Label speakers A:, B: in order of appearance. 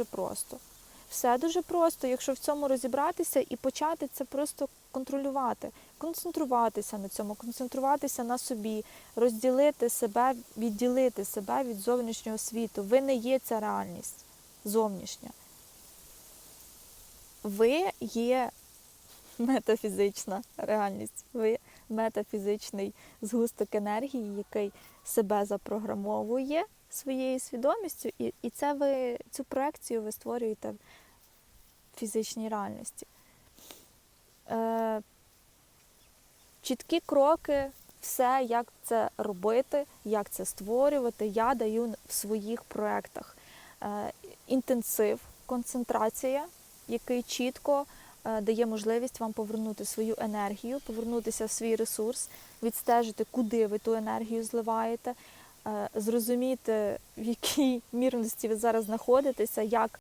A: дуже просто. Все дуже просто, якщо в цьому розібратися і почати це просто контролювати, концентруватися на цьому, концентруватися на собі, розділити себе, відділити себе від зовнішнього світу. Ви не є ця реальність зовнішня. Ви є метафізична реальність. Ви метафізичний згусток енергії, який себе запрограмовує своєю свідомістю, і, і це ви цю проекцію ви створюєте в фізичній реальності. Е, чіткі кроки, все, як це робити, як це створювати, я даю в своїх проєктах. Е, інтенсив, концентрація, який чітко е, дає можливість вам повернути свою енергію, повернутися в свій ресурс, відстежити, куди ви ту енергію зливаєте, зрозуміти, в якій мірності ви зараз знаходитеся, як